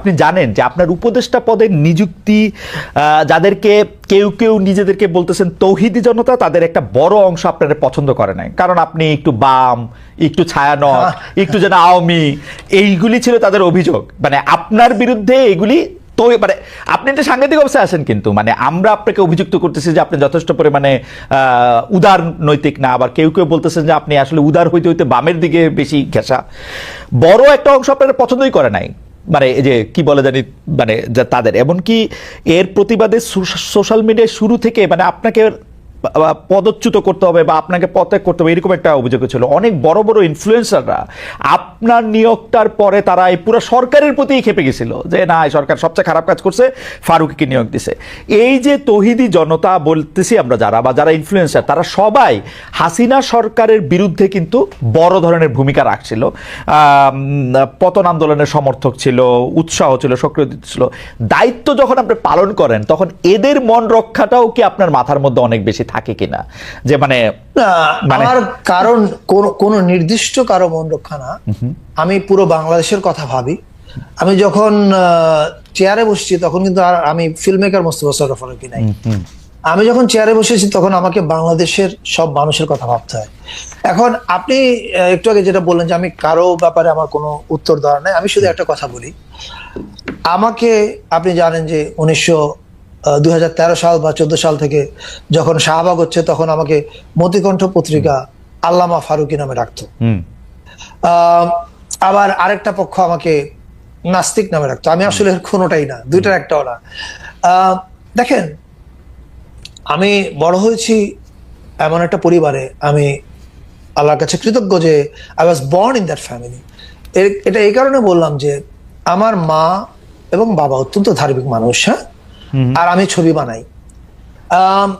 আপনি জানেন যে আপনার উপদেষ্টা পদের নিযুক্তি যাদেরকে কেউ কেউ নিজেদেরকে বলতেছেন তৌহিদি জনতা তাদের একটা বড় অংশ আপনারা পছন্দ করে নাই। কারণ আপনি একটু বাম একটু ছায়ানট একটু যেন আওয়ামী এইগুলি ছিল তাদের অভিযোগ। মানে আপনার বিরুদ্ধে এগুলি তো মানে আপনি একটা সাংঘাতিক অবস্থায় আছেন কিন্তু। মানে আমরা আপনাকে অভিযুক্ত করতেছি যে আপনি যথেষ্ট পরিমাণে আহ, উদার নৈতিক না আবার কেউ কেউ বলতেছেন যে আপনি আসলে উদার হইতে হইতে বামের দিকে বেশি ঘেঁষা। বড় একটা অংশ আপনারা পছন্দই করে নাই। মানে যে কি বলে জানি মানে তাদের। এমনকি এর প্রতিবাদে সোশ্যাল মিডিয়ায় শুরু থেকে মানে আপনাকে পদচ্যুত করতে হবে বা আপনাকে পদত্যাগ করতে হবে, এরকম একটা অভিযোগ ছিল। অনেক বড় বড় ইনফ্লুয়েন্সাররা আপনার নিয়োগটার পরে তারা এই পুরো সরকারের প্রতি খেপে গেছিল যে, না, এই সরকার সবচেয়ে খারাপ কাজ করছে, ফারুককে নিয়োগ দিছে। এই যে তহিদি জনতা বলতেছি আমরা যারা, বা যারা ইনফ্লুয়েন্সার তারা সবাই হাসিনা সরকারের বিরুদ্ধে কিন্তু বড় ধরনের ভূমিকা রাখছিল। পতন আন্দোলনের সমর্থক ছিল, উৎসাহ ছিল, সক্রিয় ছিল। দায়িত্ব যখন আপনি পালন করেন, তখন এদের মন রক্ষাটাও কি আপনার মাথার মধ্যে অনেক বেশি থাকে কিনা? যে মানে- আমার কারণ কোন- কোন নির্দিষ্ট কারও মন রক্ষা না। আমি পুরো বাংলাদেশের কথা ভাবি। আমি যখন চেয়ারে বসছি তখন কিন্তু আর আমি ফিল্ম মেকার মোস্তফা সরফর কি নাই। আমি যখন চেয়ারে বসেছি তখন আমাকে বাংলাদেশের সব মানুষের কথা ভাবতে হয়। এখন আপনি একটু আগে যেটা বললেন যে আমি কারও ব্যাপারে আমার কোনো উত্তর দেওয়ার নাই আমি শুধু একটা কথা বলি। আমাকে আপনি জানেন যে উনিশশো দুই হাজার তেরো সাল বা চোদ্দ সাল থেকে যখন শাহবাগ হচ্ছে তখন আমাকে মতিকণ্ঠ পত্রিকা আল্লামা ফারুকি নামে আহ, আবার আরেকটা পক্ষ আমাকে নাস্তিক নামে রাখতো আমি আসলে কোনোটাই না দুইটার একটাও না। আহ, দেখেন আমি বড় হয়েছি এমন একটা পরিবারে। আমি আল্লাহর কাছে কৃতজ্ঞ যে I was born in that family এটা এই কারণে বললাম যে আমার মা এবং বাবা অত্যন্ত ধার্মিক মানুষ হ্যাঁ? আর আমি ছবি বানাই। আম,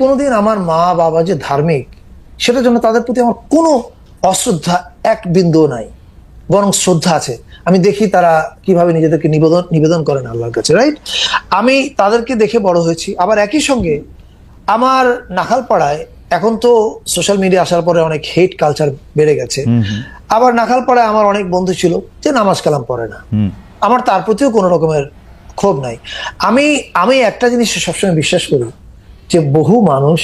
কোনোদিন আমার মা বাবা যে ধার্মিক সেটার জন্য তাদের প্রতি আমার কোনো অশ্রদ্ধা এক বিন্দু নাই বরং শ্রদ্ধা আছে। আমি দেখি তারা কীভাবে নিজেদেরকে নিবেদন নিবেদন করেন আল্লাহর কাছে রাইট আমি তাদেরকে দেখে বড় হয়েছি। আবার একই সঙ্গে আমার নাখালপাড়ায় এখন তো সোশ্যাল মিডিয়া আসার পরে অনেক হেট কালচার বেড়ে গেছে। আবার নাখালপাড়ায় আমার অনেক বন্ধু ছিল যে নামাজ কালাম পড়ে না। আমার তার প্রতিও কোনো রকমের ক্ষোভ নাই। আমি আমি একটা জিনিস সবসময় বিশ্বাস করি যে বহু মানুষ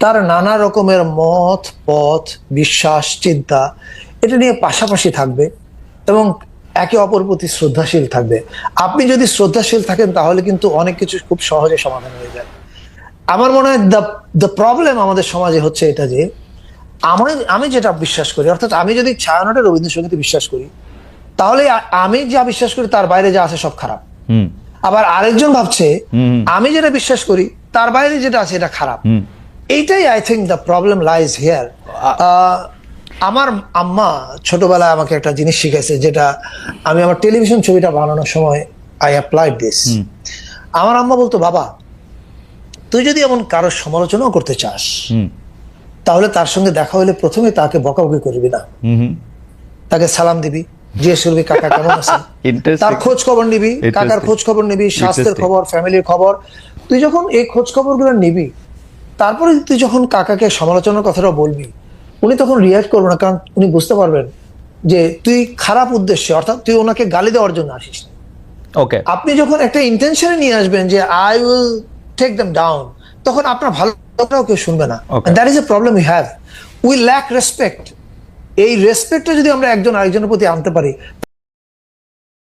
তার নানা রকমের মত, পথ, বিশ্বাস, চিন্তা এটা নিয়ে পাশাপাশি থাকবে এবং একে অপর প্রতি শ্রদ্ধাশীল থাকবে। আপনি যদি শ্রদ্ধাশীল থাকেন তাহলে কিন্তু অনেক কিছু খুব সহজে সমাধান হয়ে যায়। আমার মনে হয় দ্য দ্য প্রবলেম আমাদের সমাজে হচ্ছে এটা যে আমার আমি যেটা বিশ্বাস করি, অর্থাৎ আমি যদি ছায়ানটের রবীন্দ্রসঙ্গীতে বিশ্বাস করি, তাহলে আমি যা বিশ্বাস করি তার বাইরে যা আছে সব খারাপ। আবার আরেকজন ভাবছে আমি যেটা বিশ্বাস করি তার বাইরে যেটা আছে এটা খারাপ। এইটাই I think the problem lies here আমার আম্মা ছোটবেলায় আমাকে একটা জিনিস শিখেছে যেটা আমি আমার টেলিভিশন ছবিটা বানানোর সময় আই অ্যাপ্লাইড দিস আমার আম্মা বলতো বাবা তুই যদি এমন কারও সমালোচনাও করতে চাস তাহলে তার সঙ্গে দেখা হলে প্রথমে তাকে বকাবকি করবি না। তাকে সালাম দিবি। জিজ্ঞেস কাকা কেমন আছে Interesting. তার খোঁজ খবর নিবি কাকার খোঁজ খবর নিবি স্বাস্থ্যের খবর ফ্যামিলির খবর। তুই যখন এই খোঁজ খবরগুলো নিবি তারপরে তুই যখন কাকাকে সমালোচনার কথাটা বলবি উনি তখন রিয়াক্ট করবে না কারণ উনি বুঝতে পারবেন যে তুই খারাপ উদ্দেশ্যে অর্থাৎ তুই ওনাকে গালি দেওয়ার জন্য আসিস ওকে আপনি যখন একটা ইন্টেনশনে নিয়ে আসবেন যে I will take them down তখন আপনার ভালো ভালোটাও কেউ শুনবে না. That is a problem we have we lack respect এই রেসপেক্টটা যদি আমরা একজন আরেকজনের প্রতি আনতে পারি